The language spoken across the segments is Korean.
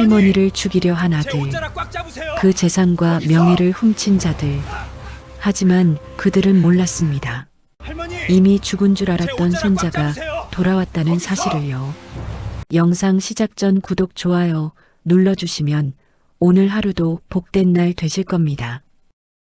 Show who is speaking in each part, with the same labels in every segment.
Speaker 1: 할머니를 죽이려
Speaker 2: 한제
Speaker 1: 아들. 그 재산과 명예를 훔친 자들. 하지만 그들은 몰랐습니다. 이미 죽은
Speaker 2: 줄제
Speaker 1: 알았던 손자가. 돌아왔다는! 사실을요. 영상 시작 전 구독, 좋아요 눌러주시면 오늘 하루도 복된 날 되실 겁니다.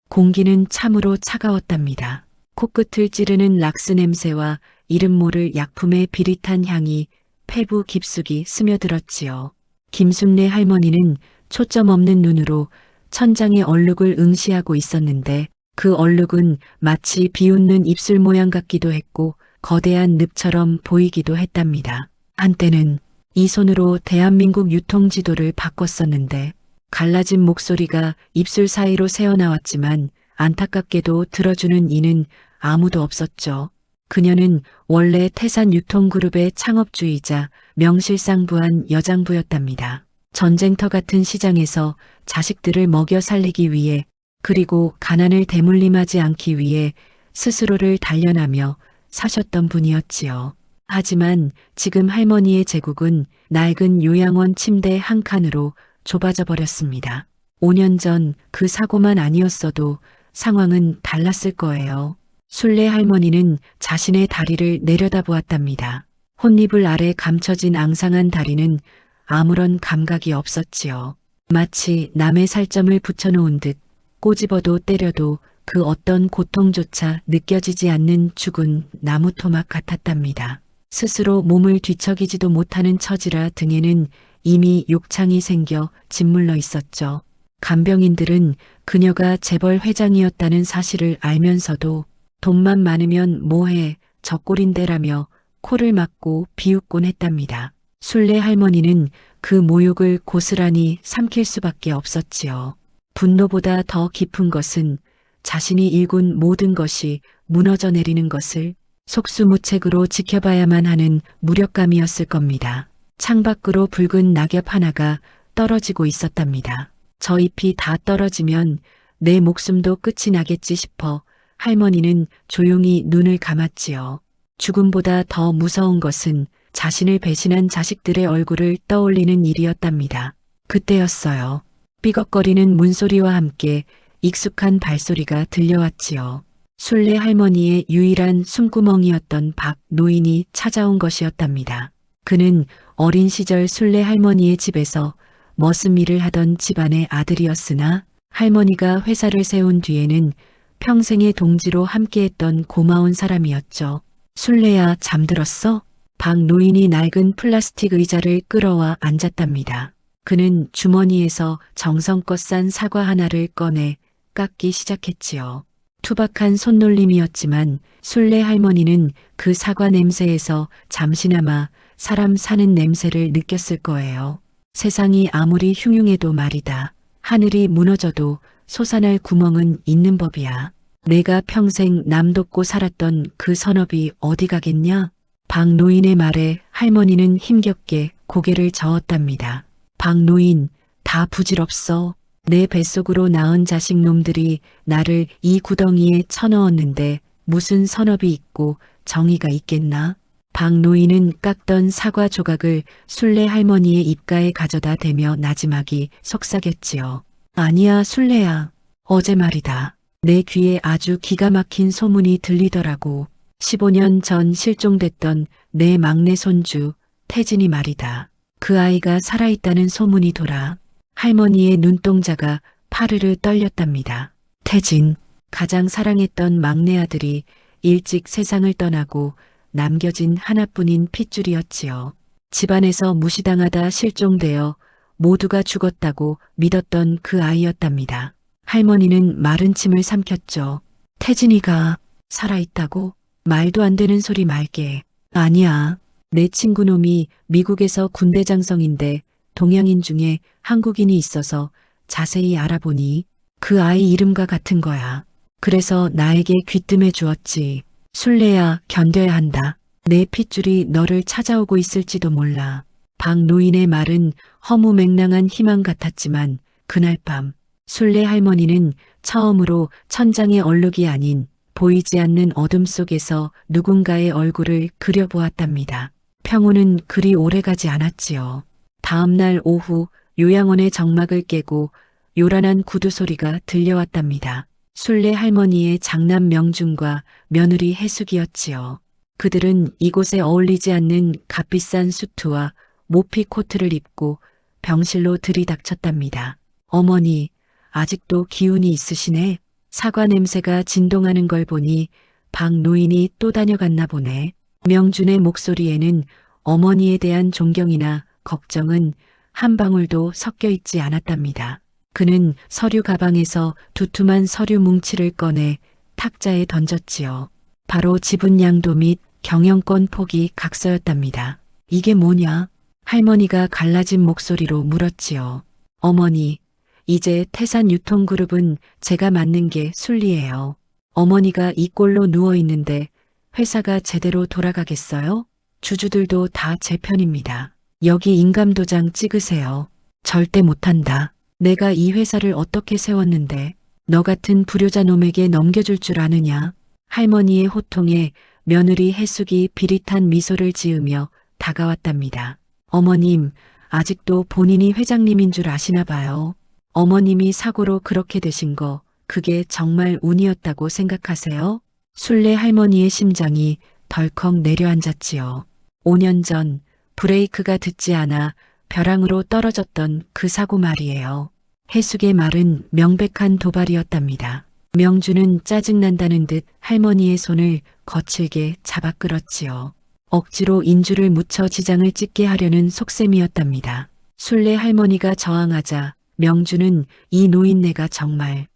Speaker 1: 공기는 참으로 차가웠답니다. 코끝을 찌르는 락스 냄새와 이름 모를 약품의 비릿한 향이 폐부 깊숙이 스며들었지요. 김순례 할머니는 초점 없는 눈으로 천장의 얼룩을 응시하고 있었는데 그 얼룩은 마치 비웃는 입술 모양 같기도 했고 거대한 늪처럼 보이기도 했답니다. 한때는 이 손으로 대한민국 유통지도를 바꿨었는데 갈라진 목소리가 입술 사이로 새어나왔지만 안타깝게도 들어주는 이는 아무도 없었죠. 그녀는 원래 태산 유통그룹의 창업주이자 명실상부한 여장부였답니다. 전쟁터 같은 시장에서 자식들을 먹여 살리기 위해 그리고 가난을 대물림하지 않기 위해 스스로를 단련하며 사셨던 분이었지요. 하지만 지금 할머니의 제국은 낡은 요양원 침대 한 칸으로 좁아져 버렸습니다. 5년 전 그 사고만 아니었어도 상황은 달랐을 거예요. 순례 할머니는 자신의 다리를 내려다보았답니다. 혼니불 아래 감춰진 앙상한 다리는 아무런 감각이 없었지요. 마치 남의 살점을 붙여놓은 듯 꼬집어도 때려도 그 어떤 고통조차 느껴지지 않는 죽은 나무 토막 같았답니다. 스스로 몸을 뒤척이지도 못하는 처지라 등에는 이미 욕창이 생겨 짓물러 있었죠. 간병인들은 그녀가 재벌 회장이었다는 사실을 알면서도 돈만 많으면 뭐해 적골인데라며 코를 막고 비웃곤 했답니다. 순례 할머니는 그 모욕을 고스란히 삼킬 수밖에 없었지요. 분노보다 더 깊은 것은 자신이 일군 모든 것이 무너져 내리는 것을 속수무책으로 지켜봐야만 하는 무력감이었을 겁니다. 창밖으로 붉은 낙엽 하나가 떨어지고 있었답니다. 저 잎이 다 떨어지면 내 목숨도 끝이 나겠지 싶어 할머니는 조용히 눈을 감았지요. 죽음보다 더 무서운 것은 자신을 배신한 자식들의 얼굴을 떠올리는 일이었답니다. 그때였어요. 삐걱거리는 문소리와 함께 익숙한 발소리가 들려왔지요. 순례 할머니의 유일한 숨구멍이었던 박 노인이 찾아온 것이었답니다. 그는 어린 시절 순례 할머니의 집에서 머슴 일을 하던 집안의 아들이었으나 할머니가 회사를 세운 뒤에는 평생의 동지로 함께했던 고마운 사람이었죠. 순례야 잠들었어? 박 노인이 낡은 플라스틱 의자를 끌어와 앉았답니다. 그는 주머니에서 정성껏 싼 사과 하나를 꺼내 깎기 시작했지요. 투박한 손놀림이었지만 순례 할머니는 그 사과 냄새에서 잠시나마 사람 사는 냄새를 느꼈을 거예요. 세상이 아무리 흉흉해도 말이다. 하늘이 무너져도 솟아날 구멍은 있는 법이야. 내가 평생 남 돕고 살았던 그 선업이 어디 가겠냐? 박 노인의 말에 할머니는 힘겹게 고개를 저었답니다. 박 노인, 다 부질없어. 내 뱃속으로 낳은 자식 놈들이 나를 이 구덩이에 쳐넣었는데 무슨 선업이 있고 정의가 있겠나? 박 노인은 깎던 사과 조각을 순례 할머니의 입가에 가져다 대며 나지막이 속삭였지요. 아니야, 순례야. 어제 말이다. 내 귀에 아주 기가 막힌 소문이 들리더라고. 15년 전 실종됐던 내 막내 손주, 태진이 말이다. 그 아이가 살아있다는 소문이 돌아 할머니의 눈동자가 파르르 떨렸답니다. 태진, 가장 사랑했던 막내 아들이 일찍 세상을 떠나고 남겨진 하나뿐인 핏줄이었지요. 집안에서 무시당하다 실종되어 모두가 죽었다고 믿었던 그 아이였답니다. 할머니는 마른 침을 삼켰죠. 태진이가 살아있다고? 말도 안 되는 소리 말게. 아니야. 내 친구 놈이 미국에서 군대 장성인데 동양인 중에 한국인이 있어서 자세히 알아보니 그 아이 이름과 같은 거야. 그래서 나에게 귀뜸해 주었지. 순례야 견뎌야 한다. 내 핏줄이 너를 찾아오고 있을지도 몰라. 박 노인의 말은 허무맹랑한 희망 같았지만 그날 밤 순례 할머니는 처음으로 천장의 얼룩이 아닌 보이지 않는 어둠 속에서 누군가의 얼굴을 그려보았답니다. 평온은 그리 오래가지 않았지요. 다음 날 오후 요양원의 정막을 깨고 요란한 구두 소리가 들려왔답니다. 순례 할머니의 장남 명중과 며느리 해숙이었지요. 그들은 이곳에 어울리지 않는 값비싼 수트와 모피 코트를 입고 병실로 들이닥쳤답니다. 어머니, 아직도 기운이 있으시네. 사과 냄새가 진동하는 걸 보니 박 노인이 또 다녀갔나 보네. 명준의 목소리에는 어머니에 대한 존경이나 걱정은 한 방울도 섞여 있지 않았답니다. 그는 서류 가방에서 두툼한 서류 뭉치를 꺼내 탁자에 던졌지요. 바로 지분 양도 및 경영권 포기 각서였답니다. 이게 뭐냐? 할머니가 갈라진 목소리로 물었지요. 어머니, 이제 태산 유통그룹은 제가 맡는 게 순리예요. 어머니가 이 꼴로 누워 있는데 회사가 제대로 돌아가겠어요? 주주들도 다 제 편입니다. 여기 인감도장 찍으세요. 절대 못한다. 내가 이 회사를 어떻게 세웠는데 너 같은 불효자 놈에게 넘겨줄 줄 아느냐? 할머니의 호통에 며느리 해숙이 비릿한 미소를 지으며 다가왔답니다. 어머님, 아직도 본인이 회장님인 줄 아시나 봐요. 어머님이 사고로 그렇게 되신 거, 그게 정말 운이었다고 생각하세요? 순례 할머니의 심장이 덜컥 내려앉았지요. 5년 전 브레이크가 듣지 않아 벼랑으로 떨어졌던 그 사고 말이에요. 해숙의 말은 명백한 도발이었답니다. 명주는 짜증난다는 듯 할머니의 손을 거칠게 잡아 끌었지요. 억지로 인주를 묻혀 지장을 찍게 하려는 속셈이었답니다. 순례 할머니가 저항하자 명주는 이 노인네가 정말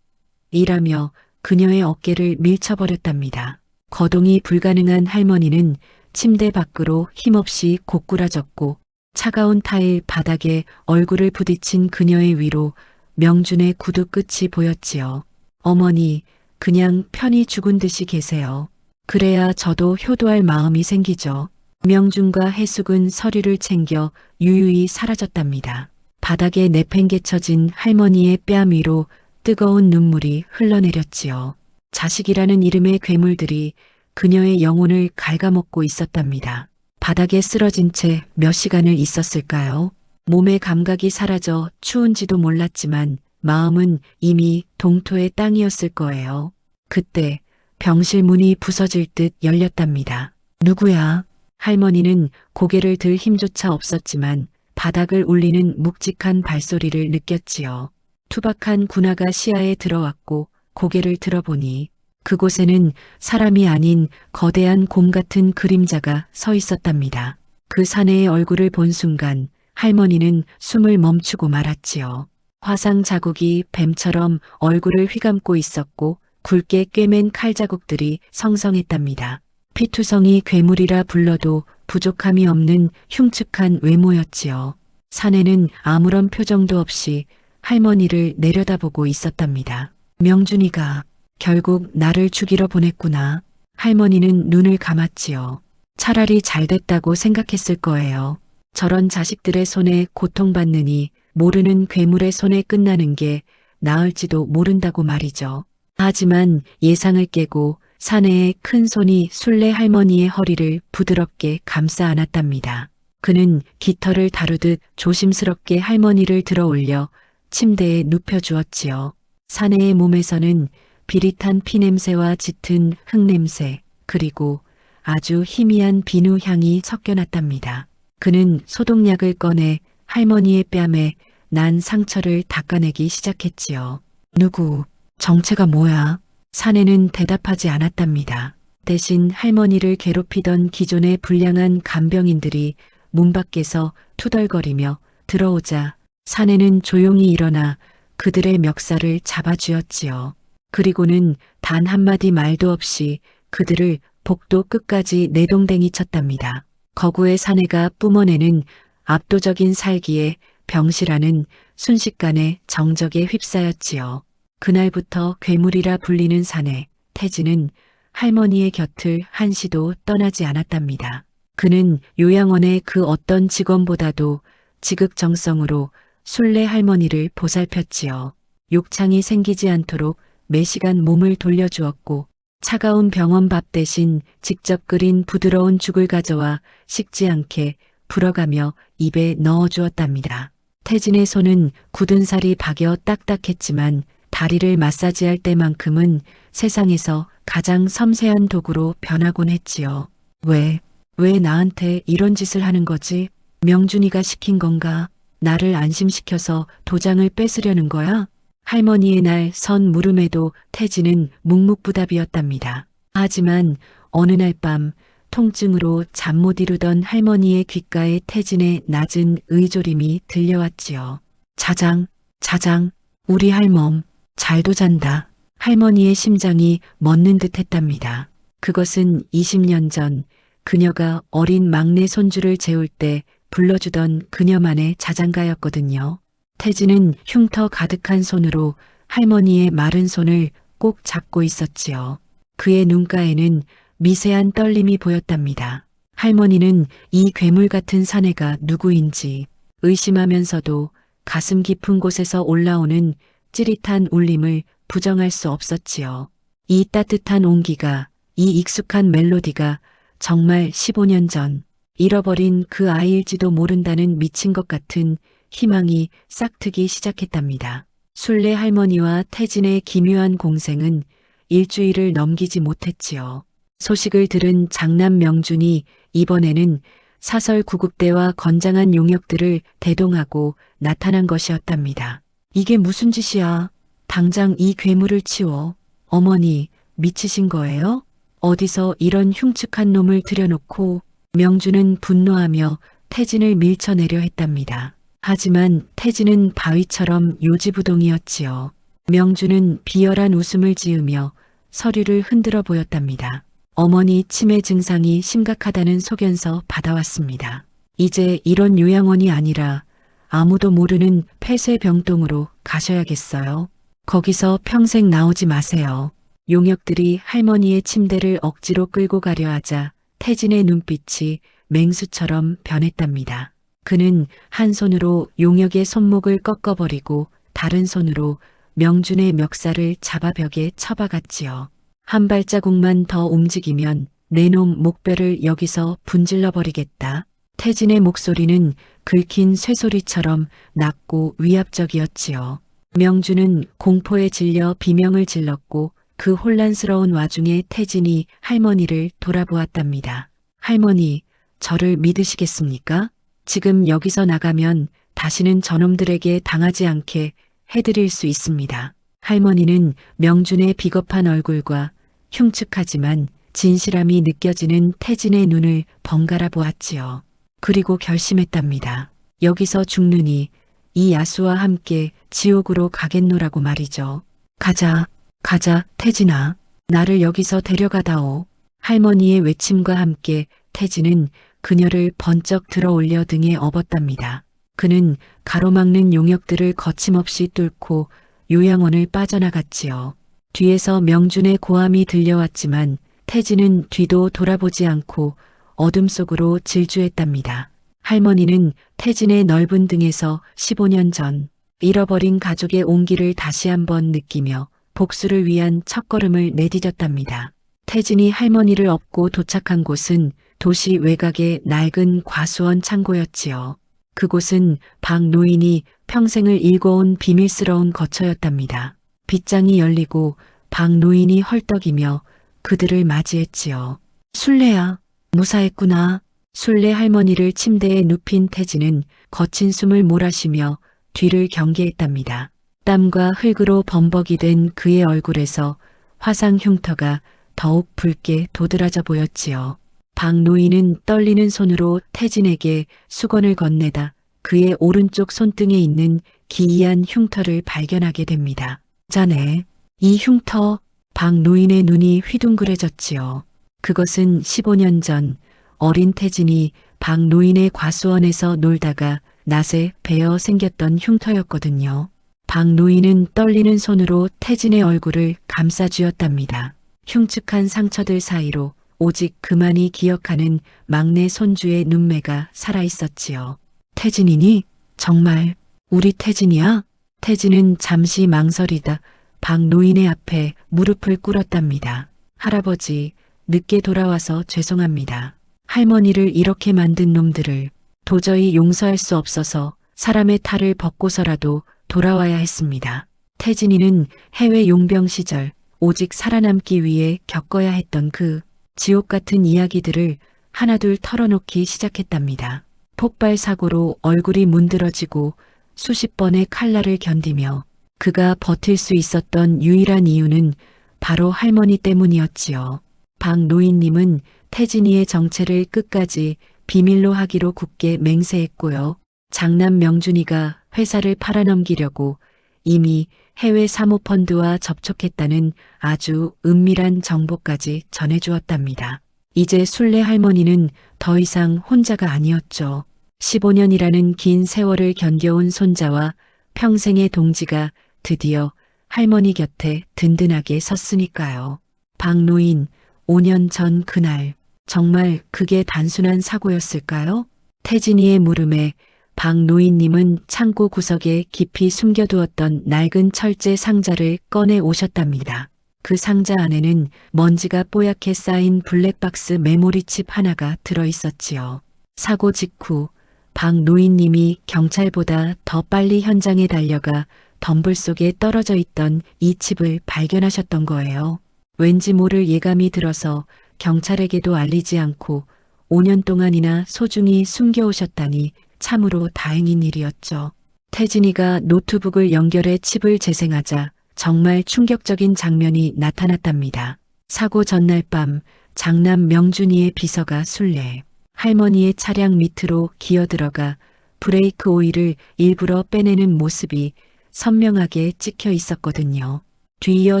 Speaker 1: 이라며 그녀의 어깨를 밀쳐버렸답니다. 거동이 불가능한 할머니는 침대 밖으로 힘없이 고꾸라졌고 차가운 타일 바닥에 얼굴을 부딪힌 그녀의 위로 명준의 구두 끝이 보였지요. 어머니, 그냥 편히 죽은 듯이 계세요. 그래야 저도 효도할 마음이 생기죠. 명준과 해숙은 서류를 챙겨 유유히 사라졌답니다. 바닥에 내팽개쳐진 할머니의 뺨 위로 뜨거운 눈물이 흘러내렸지요. 자식이라는 이름의 괴물들이 그녀의 영혼을 갉아먹고 있었답니다. 바닥에 쓰러진 채 몇 시간을 있었을까요? 몸의 감각이 사라져 추운지도 몰랐지만 마음은 이미 동토의 땅이었을 거예요. 그때 병실 문이 부서질 듯 열렸답니다. 누구야? 할머니는 고개를 들 힘조차 없었지만 바닥을 울리는 묵직한 발소리를 느꼈지요. 투박한 군화가 시야에 들어왔고 고개를 들어보니 그곳에는 사람이 아닌 거대한 곰 같은 그림자가 서 있었답니다. 그 사내의 얼굴을 본 순간 할머니는 숨을 멈추고 말았지요. 화상 자국이 뱀처럼 얼굴을 휘감고 있었고 굵게 꿰맨 칼 자국들이 성성했답니다. 피투성이 괴물이라 불러도 부족함이 없는 흉측한 외모였지요. 사내는 아무런 표정도 없이 할머니를 내려다보고 있었답니다. 명준이가 결국 나를 죽이러 보냈구나. 할머니는 눈을 감았지요. 차라리 잘 됐다고 생각했을 거예요. 저런 자식들의 손에 고통받느니 모르는 괴물의 손에 끝나는 게 나을지도 모른다고 말이죠. 하지만 예상을 깨고 사내의 큰 손이 순례 할머니의 허리를 부드럽게 감싸 안았답니다. 그는 깃털을 다루듯 조심스럽게 할머니를 들어 올려 침대에 눕혀주었지요. 사내의 몸에서는 비릿한 피냄새와 짙은 흙냄새, 그리고 아주 희미한 비누 향이 섞여났답니다. 그는 소독약을 꺼내 할머니의 뺨에 난 상처를 닦아내기 시작했지요. 누구, 정체가 뭐야? 사내는 대답하지 않았답니다. 대신 할머니를 괴롭히던 기존의 불량한 간병인들이 문 밖에서 투덜거리며 들어오자 사내는 조용히 일어나 그들의 멱살을 잡아쥐었지요. 그리고는 단 한마디 말도 없이 그들을 복도 끝까지 내동댕이 쳤답니다. 거구의 사내가 뿜어내는 압도적인 살기에 병실안은 순식간에 정적에 휩싸였지요. 그날부터 괴물이라 불리는 사내, 태진은 할머니의 곁을 한시도 떠나지 않았답니다. 그는 요양원의 그 어떤 직원보다도 지극정성으로 순례 할머니를 보살폈지요. 욕창이 생기지 않도록 매시간 몸을 돌려주었고 차가운 병원 밥 대신 직접 끓인 부드러운 죽을 가져와 식지 않게 불어가며 입에 넣어주었답니다. 태진의 손은 굳은 살이 박여 딱딱했지만 다리를 마사지할 때만큼은 세상에서 가장 섬세한 도구로 변하곤 했지요. 왜, 왜 나한테 이런 짓을 하는 거지? 명준이가 시킨 건가? 나를 안심시켜서 도장을 뺏으려는 거야? 할머니의 날 선 물음에도 태진은 묵묵부답이었답니다. 하지만 어느 날 밤 통증으로 잠 못 이루던 할머니의 귓가에 태진의 낮은 의조림이 들려왔지요. 자장, 자장, 우리 할멈, 잘도 잔다. 할머니의 심장이 멎는 듯 했답니다. 그것은 20년 전 그녀가 어린 막내 손주를 재울 때 불러주던 그녀만의 자장가였거든요. 태진은 흉터 가득한 손으로 할머니의 마른 손을 꼭 잡고 있었지요. 그의 눈가에는 미세한 떨림이 보였답니다. 할머니는 이 괴물 같은 사내가 누구인지 의심하면서도 가슴 깊은 곳에서 올라오는 찌릿한 울림을 부정할 수 없었지요. 이 따뜻한 온기가, 이 익숙한 멜로디가 정말 15년 전 잃어버린 그 아이일지도 모른다는 미친 것 같은 희망이 싹트기 시작했답니다. 순례 할머니와 태진의 기묘한 공생은 일주일을 넘기지 못했지요. 소식을 들은 장남 명준이 이번에는 사설 구급대와 건장한 용역들을 대동하고 나타난 것이었답니다. 이게 무슨 짓이야? 당장 이 괴물을 치워. 어머니, 미치신 거예요? 어디서 이런 흉측한 놈을 들여놓고 명주는 분노하며 태진을 밀쳐내려 했답니다. 하지만 태진은 바위처럼 요지부동이었지요. 명주는 비열한 웃음을 지으며 서류를 흔들어 보였답니다. 어머니 치매 증상이 심각하다는 소견서 받아왔습니다. 이제 이런 요양원이 아니라 아무도 모르는 폐쇄병동으로 가셔야겠어요. 거기서 평생 나오지 마세요. 용역들이 할머니의 침대를 억지로 끌고 가려 하자 태진의 눈빛이 맹수처럼 변했답니다. 그는 한 손으로 용역의 손목을 꺾어버리고 다른 손으로 명준의 멱살을 잡아 벽에 쳐박았지요. 한 발자국만 더 움직이면 내놈 목뼈를 여기서 분질러 버리겠다. 태진의 목소리는 긁힌 쇠소리처럼 낮고 위압적이었지요. 명주는 공포에 질려 비명을 질렀고 그 혼란스러운 와중에 태진이 할머니를 돌아보았답니다. 할머니, 저를 믿으시겠습니까? 지금 여기서 나가면 다시는 저놈들에게 당하지 않게 해드릴 수 있습니다. 할머니는 명준의 비겁한 얼굴과 흉측하지만 진실함이 느껴지는 태진의 눈을 번갈아 보았지요. 그리고 결심했답니다. 여기서 죽느니 이 야수와 함께 지옥으로 가겠노라고 말이죠. 가자, 가자, 태진아. 나를 여기서 데려가다오. 할머니의 외침과 함께 태진은 그녀를 번쩍 들어 올려 등에 업었답니다. 그는 가로막는 용역들을 거침없이 뚫고 요양원을 빠져나갔지요. 뒤에서 명준의 고함이 들려왔지만 태진은 뒤도 돌아보지 않고 어둠 속으로 질주했답니다. 할머니는 태진의 넓은 등에서 15년 전 잃어버린 가족의 온기를 다시 한번 느끼며 복수를 위한 첫걸음을 내디뎠답니다. 태진이 할머니를 업고 도착한 곳은 도시 외곽의 낡은 과수원 창고였지요. 그곳은 박 노인이 평생을 일궈온 비밀스러운 거처였답니다. 빗장이 열리고 박 노인이 헐떡이며 그들을 맞이했지요. 순례야, 무사했구나. 순례 할머니를 침대에 눕힌 태진은 거친 숨을 몰아쉬며 뒤를 경계했답니다. 땀과 흙으로 범벅이 된 그의 얼굴에서 화상 흉터가 더욱 붉게 도드라져 보였지요. 박 노인은 떨리는 손으로 태진에게 수건을 건네다 그의 오른쪽 손등에 있는 기이한 흉터를 발견하게 됩니다. 자네, 이 흉터, 박 노인의 눈이 휘둥그레졌지요. 그것은 15년 전 어린 태진이 박 노인의 과수원에서 놀다가 낫에 베어 생겼던 흉터였거든요. 박 노인은 떨리는 손으로 태진의 얼굴을 감싸쥐었답니다. 흉측한 상처들 사이로 오직 그만이 기억하는 막내 손주의 눈매가 살아있었지요. 태진이니? 정말 우리 태진이야? 태진은 잠시 망설이다 박 노인의 앞에 무릎을 꿇었답니다. 할아버지, 늦게 돌아와서 죄송합니다. 할머니를 이렇게 만든 놈들을 도저히 용서할 수 없어서 사람의 탈을 벗고서라도 돌아와야 했습니다. 태진이는 해외 용병 시절 오직 살아남기 위해 겪어야 했던 그 지옥 같은 이야기들을 하나둘 털어놓기 시작했답니다. 폭발 사고로 얼굴이 문드러지고 수십 번의 칼날을 견디며 그가 버틸 수 있었던 유일한 이유는 바로 할머니 때문이었지요. 박 노인님은 태진이의 정체를 끝까지 비밀로 하기로 굳게 맹세했고요. 장남 명준이가 회사를 팔아넘기려고 이미 해외 사모펀드와 접촉했다는 아주 은밀한 정보까지 전해주었답니다. 이제 순례 할머니는 더 이상 혼자가 아니었죠. 15년이라는 긴 세월을 견뎌온 손자와 평생의 동지가 드디어 할머니 곁에 든든하게 섰으니까요. 박노인, 5년 전 그날, 정말 그게 단순한 사고였을까요? 태진이의 물음에 박노인님은 창고 구석에 깊이 숨겨두었던 낡은 철제 상자를 꺼내 오셨답니다. 그 상자 안에는 먼지가 뽀얗게 쌓인 블랙박스 메모리칩 하나가 들어 있었지요. 사고 직후 박노인님이 경찰보다 더 빨리 현장에 달려가 덤불 속에 떨어져 있던 이 칩을 발견하셨던 거예요. 왠지 모를 예감이 들어서 경찰에게도 알리지 않고 5년 동안이나 소중히 숨겨오셨다니 참으로 다행인 일이었죠. 태진이가 노트북을 연결해 칩을 재생하자 정말 충격적인 장면이 나타났답니다. 사고 전날 밤 장남 명준이의 비서가 술래 할머니의 차량 밑으로 기어들어가 브레이크 오일을 일부러 빼내는 모습이 선명하게 찍혀 있었거든요. 뒤이어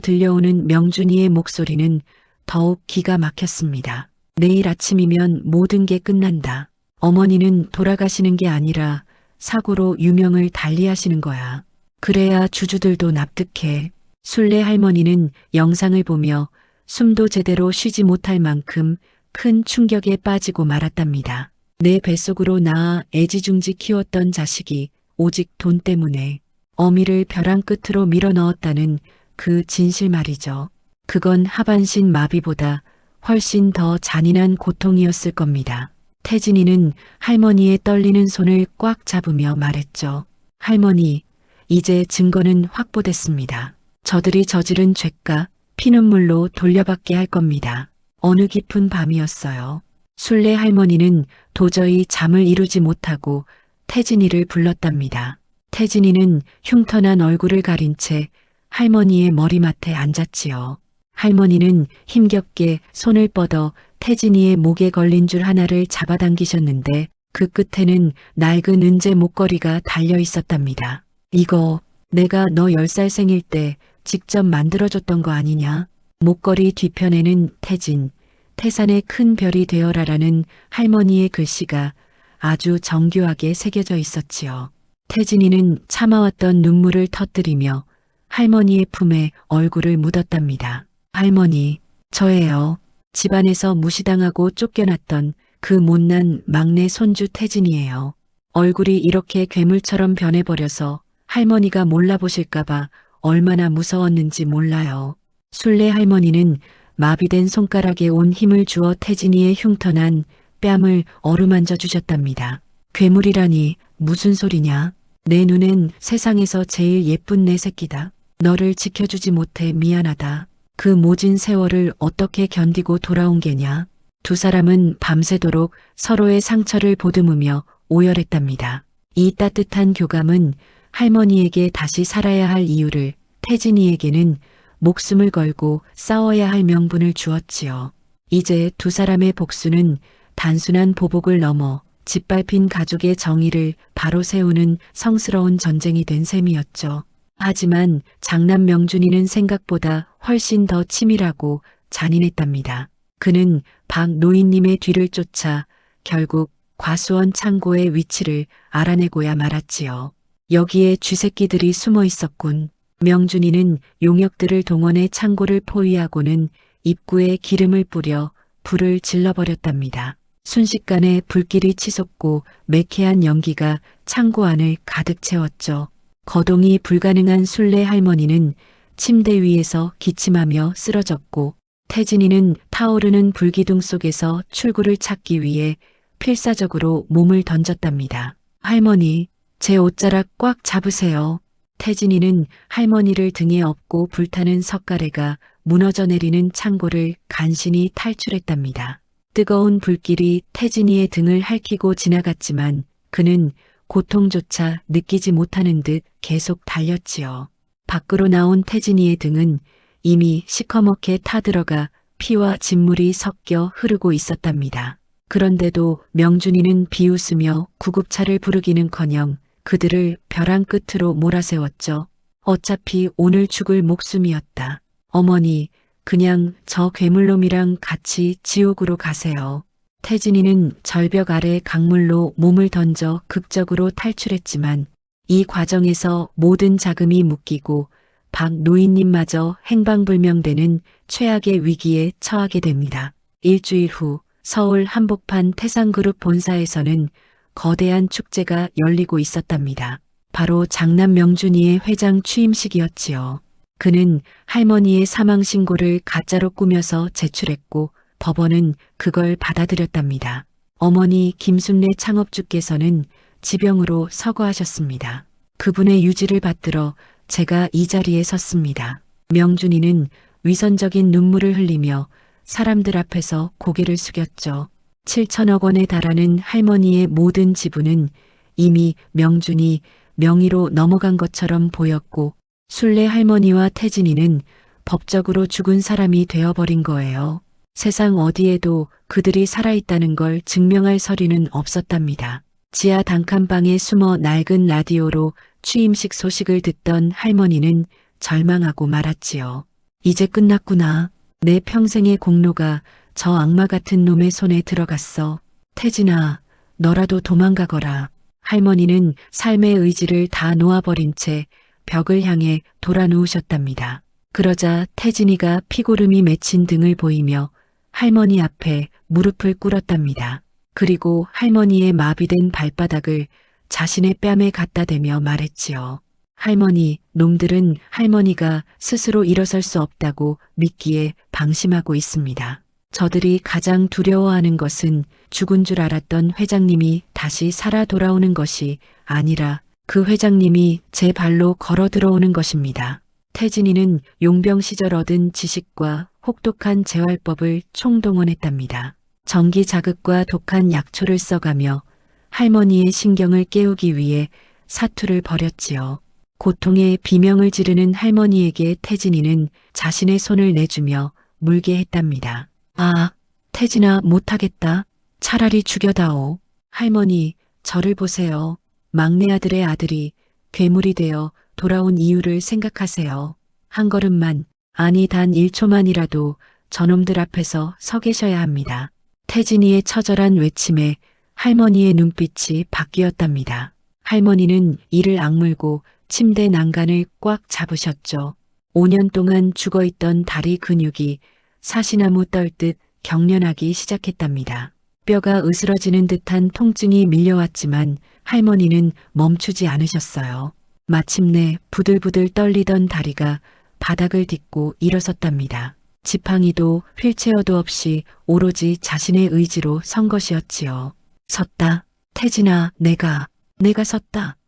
Speaker 1: 들려오는 명준이의 목소리는 더욱 기가 막혔습니다. 내일 아침이면 모든 게 끝난다. 어머니는 돌아가시는 게 아니라 사고로 유명을 달리하시는 거야. 그래야 주주들도 납득해. 순례 할머니는 영상을 보며 숨도 제대로 쉬지 못할 만큼 큰 충격에 빠지고 말았답니다. 내 뱃속으로 낳아 애지중지 키웠던 자식이 오직 돈 때문에 어미를 벼랑 끝으로 밀어 넣었다는 그 진실 말이죠. 그건 하반신 마비보다 훨씬 더 잔인한 고통이었을 겁니다. 태진이는 할머니의 떨리는 손을 꽉 잡으며 말했죠. 할머니, 이제 증거는 확보됐습니다. 저들이 저지른 죄가 피눈물로 돌려받게 할 겁니다. 어느 깊은 밤이었어요. 순례 할머니는 도저히 잠을 이루지 못하고 태진이를 불렀답니다. 태진이는 흉터난 얼굴을 가린 채 할머니의 머리맡에 앉았지요. 할머니는 힘겹게 손을 뻗어 태진이의 목에 걸린 줄 하나를 잡아당기셨는데 그 끝에는 낡은 은재 목걸이가 달려 있었답니다. 이거 내가 너 10살 생일 때 직접 만들어줬던 거 아니냐? 목걸이 뒤편에는 태진, 태산의 큰 별이 되어라라는 할머니의 글씨가 아주 정교하게 새겨져 있었지요. 태진이는 참아왔던 눈물을 터뜨리며 할머니의 품에 얼굴을 묻었답니다. 할머니, 저예요. 집안에서 무시당하고 쫓겨났던 그 못난 막내 손주 태진이에요. 얼굴이 이렇게 괴물처럼 변해버려서 할머니가 몰라보실까봐 얼마나 무서웠는지 몰라요. 순례 할머니는 마비된 손가락에 온 힘을 주어 태진이의 흉터난 뺨을 어루만져 주셨답니다. 괴물이라니 무슨 소리냐? 내 눈엔 세상에서 제일 예쁜 내 새끼다. 너를 지켜주지 못해 미안하다. 그 모진 세월을 어떻게 견디고 돌아온 게냐? 두 사람은 밤새도록 서로의 상처를 보듬으며 오열했답니다. 이 따뜻한 교감은 할머니에게 다시 살아야 할 이유를 태진이에게는 목숨을 걸고 싸워야 할 명분을 주었지요. 이제 두 사람의 복수는 단순한 보복을 넘어 짓밟힌 가족의 정의를 바로 세우는 성스러운 전쟁이 된 셈이었죠. 하지만 장남 명준이는 생각보다 훨씬 더 치밀하고 잔인했답니다. 그는 박 노인님의 뒤를 쫓아 결국 과수원 창고의 위치를 알아내고야 말았지요. 여기에 쥐새끼들이 숨어 있었군. 명준이는 용역들을 동원해 창고를 포위하고는 입구에 기름을 뿌려 불을 질러버렸답니다. 순식간에 불길이 치솟고 매캐한 연기가 창고 안을 가득 채웠죠. 거동이 불가능한 순례 할머니는 침대 위에서 기침하며 쓰러졌고 태진이는 타오르는 불기둥 속에서 출구를 찾기 위해 필사적으로 몸을 던졌답니다. 할머니, 제 옷자락 꽉 잡으세요. 태진이는 할머니를 등에 업고 불타는 석가래가 무너져 내리는 창고를 간신히 탈출했답니다. 뜨거운 불길이 태진이의 등을 핥히고 지나갔지만 그는 고통조차 느끼지 못하는 듯 계속 달렸지요. 밖으로 나온 태진이의 등은 이미 시커멓게 타들어가 피와 진물이 섞여 흐르고 있었답니다. 그런데도 명준이는 비웃으며 구급차를 부르기는커녕 그들을 벼랑 끝으로 몰아세웠죠. 어차피 오늘 죽을 목숨이었다. 어머니, 그냥 저 괴물놈이랑 같이 지옥으로 가세요. 태진이는 절벽 아래 강물로 몸을 던져 극적으로 탈출했지만 이 과정에서 모든 자금이 묶이고 박 노인님마저 행방불명되는 최악의 위기에 처하게 됩니다. 일주일 후 서울 한복판 태상그룹 본사에서는 거대한 축제가 열리고 있었답니다. 바로 장남 명준이의 회장 취임식이었지요. 그는 할머니의 사망 신고를 가짜로 꾸며서 제출했고 법원은 그걸 받아들였답니다. 어머니 김순례 창업주께서는 지병으로 서거하셨습니다. 그분의 유지를 받들어 제가 이 자리에 섰습니다. 명준이는 위선적인 눈물을 흘리며 사람들 앞에서 고개를 숙였죠. 7천억 원에 달하는 할머니의 모든 지분은 이미 명준이 명의로 넘어간 것처럼 보였고 순례 할머니와 태진이는 법적으로 죽은 사람이 되어버린 거예요. 세상 어디에도 그들이 살아있다는 걸 증명할 서류는 없었답니다. 지하 단칸방에 숨어 낡은 라디오로 취임식 소식을 듣던 할머니는 절망하고 말았지요. 이제 끝났구나. 내 평생의 공로가 저 악마 같은 놈의 손에 들어갔어. 태진아, 너라도 도망가거라. 할머니는 삶의 의지를 다 놓아버린 채 벽을 향해 돌아 누우셨답니다. 그러자 태진이가 피고름이 맺힌 등을 보이며 할머니 앞에 무릎을 꿇었답니다. 그리고 할머니의 마비된 발바닥을 자신의 뺨에 갖다 대며 말했지요. 할머니, 놈들은 할머니가 스스로 일어설 수 없다고 믿기에 방심하고 있습니다. 저들이 가장 두려워하는 것은 죽은 줄 알았던 회장님이 다시 살아 돌아오는 것이 아니라 그 회장님이 제 발로 걸어 들어오는 것입니다. 태진이는 용병 시절 얻은 지식과 혹독한 재활법을 총동원했답니다. 전기 자극과 독한 약초를 써가며 할머니의 신경을 깨우기 위해 사투를 벌였지요. 고통에 비명을 지르는 할머니에게 태진이는 자신의 손을 내주며 물게 했답니다. 아, 태진아 못하겠다. 차라리 죽여다오. 할머니, 저를 보세요. 막내 아들의 아들이 괴물이 되어 돌아온 이유를 생각하세요. 한 걸음만, 아니 단 1초만이라도 저놈들 앞에서 서 계셔야 합니다. 태진이의 처절한 외침에 할머니의 눈빛이 바뀌었답니다. 할머니는 이를 악물고 침대 난간을 꽉 잡으셨죠. 5년 동안 죽어있던 다리 근육이 사시나무 떨듯 경련하기 시작했답니다. 뼈가 으스러지는 듯한 통증이 밀려왔지만 할머니는 멈추지 않으셨어요. 마침내 부들부들 떨리던 다리가 바닥을 딛고 일어섰답니다. 지팡이도 휠체어도 없이 오로지 자신의 의지로 선 것이었지요. 섰다. 태진아, 내가, 내가 섰다.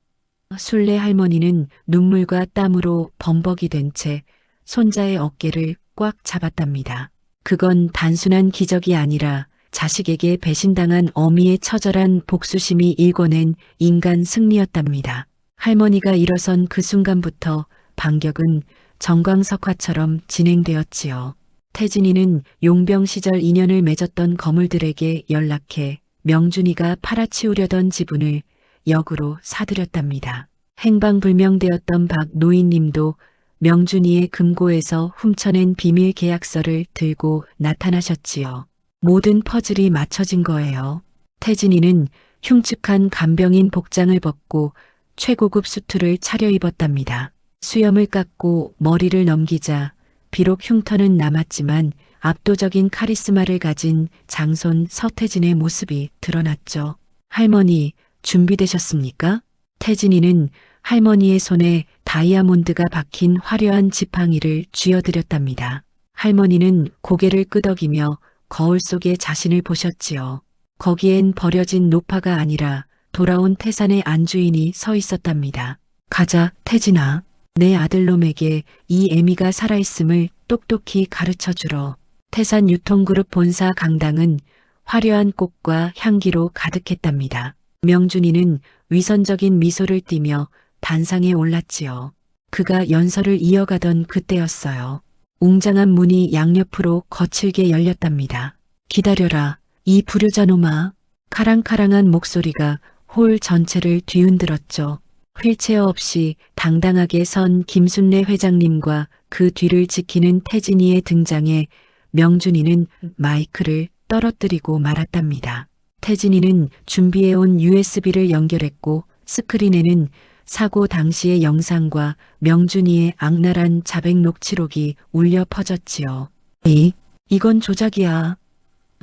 Speaker 1: 순례 할머니는 눈물과 땀으로 범벅이 된 채 손자의 어깨를 꽉 잡았답니다. 그건 단순한 기적이 아니라 자식에게 배신당한 어미의 처절한 복수심이 일궈낸 인간 승리였답니다. 할머니가 일어선 그 순간부터 반격은 정광석화처럼 진행되었지요. 태진이는 용병 시절 인연을 맺었던 거물들에게 연락해 명준이가 팔아치우려던 지분을 역으로 사들였답니다. 행방불명되었던 박 노인님도 명준이의 금고에서 훔쳐낸 비밀 계약서를 들고 나타나셨지요. 모든 퍼즐이 맞춰진 거예요. 태진이는 흉측한 간병인 복장을 벗고 최고급 수트를 차려입었답니다. 수염을 깎고 머리를 넘기자 비록 흉터는 남았지만 압도적인 카리스마를 가진 장손 서태진의 모습이 드러났죠. 할머니, 준비되셨습니까? 태진이는 할머니의 손에 다이아몬드가 박힌 화려한 지팡이를 쥐어드렸답니다. 할머니는 고개를 끄덕이며 거울 속에 자신을 보셨지요. 거기엔 버려진 노파가 아니라 돌아온 태산의 안주인이 서 있었답니다. 가자, 태진아. 내 아들놈에게 이 애미가 살아있음을 똑똑히 가르쳐 주러. 태산 유통그룹 본사 강당은 화려한 꽃과 향기로 가득했답니다. 명준이는 위선적인 미소를 띠며 단상에 올랐지요. 그가 연설을 이어가던 그때였어요. 웅장한 문이 양옆으로 거칠게 열렸답니다. 기다려라, 이 불효자 놈아. 카랑카랑한 목소리가 홀 전체를 뒤흔들었죠. 휠체어 없이 당당하게 선 김순례 회장님과 그 뒤를 지키는 태진이의 등장에 명준이는 마이크를 떨어뜨리고 말았답니다. 태진이는 준비해온 USB를 연결했고 스크린에는 사고 당시의 영상과 명준이의 악랄한 자백 녹취록이 울려 퍼졌지요. 이, 이건 조작이야.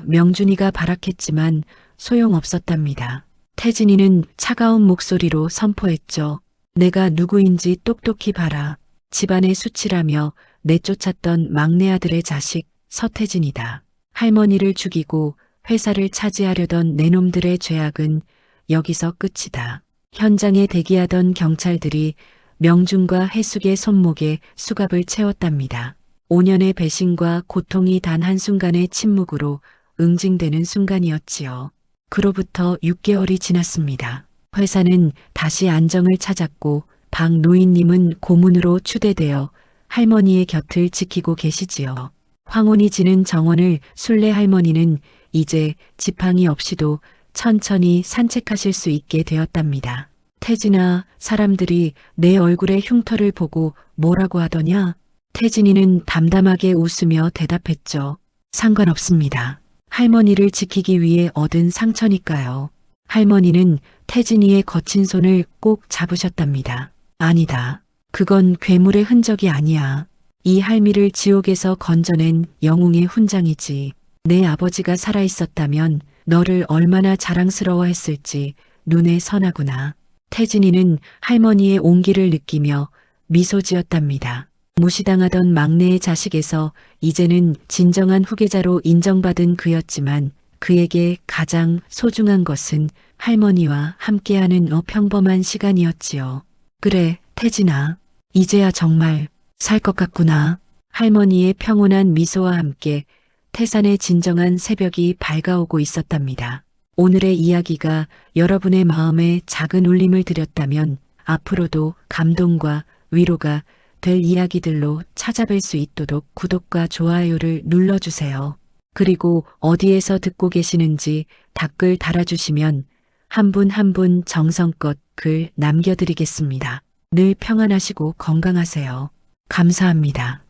Speaker 1: 명준이가 발악했지만 소용없었답니다. 태진이는 차가운 목소리로 선포했죠. 내가 누구인지 똑똑히 봐라. 집안의 수치라며 내쫓았던 막내 아들의 자식 서태진이다. 할머니를 죽이고 회사를 차지하려던 내놈들의 죄악은 여기서 끝이다. 현장에 대기하던 경찰들이 명준과 해숙의 손목에 수갑을 채웠답니다. 5년의 배신과 고통이 단 한순간의 침묵으로 응징되는 순간이었지요. 그로부터 6개월이 지났습니다. 회사는 다시 안정을 찾았고 박 노인님은 고문으로 추대되어 할머니의 곁을 지키고 계시지요. 황혼이 지는 정원을 순례 할머니는 이제 지팡이 없이도 천천히 산책하실 수 있게 되었답니다. 태진아, 사람들이 내 얼굴의 흉터를 보고 뭐라고 하더냐? 태진이는 담담하게 웃으며 대답했죠. 상관없습니다. 할머니를 지키기 위해 얻은 상처니까요. 할머니는 태진이의 거친 손을 꼭 잡으셨답니다. 아니다. 그건 괴물의 흔적이 아니야. 이 할미를 지옥에서 건져낸 영웅의 훈장이지. 내 아버지가 살아있었다면 너를 얼마나 자랑스러워했을지 눈에 선하구나. 태진이는 할머니의 온기를 느끼며 미소 지었답니다. 무시당하던 막내의 자식에서 이제는 진정한 후계자로 인정받은 그였지만 그에게 가장 소중한 것은 할머니와 함께하는 어 평범한 시간이었지요. 그래, 태진아. 이제야 정말 살 것 같구나. 할머니의 평온한 미소와 함께 태산의 진정한 새벽이 밝아오고 있었답니다. 오늘의 이야기가 여러분의 마음에 작은 울림을 드렸다면 앞으로도 감동과 위로가 될 이야기들로 찾아뵐 수 있도록 구독과 좋아요를 눌러주세요. 그리고 어디에서 듣고 계시는지 댓글 달아주시면 한 분 한 분 정성껏 글 남겨드리겠습니다. 늘 평안하시고 건강하세요. 감사합니다.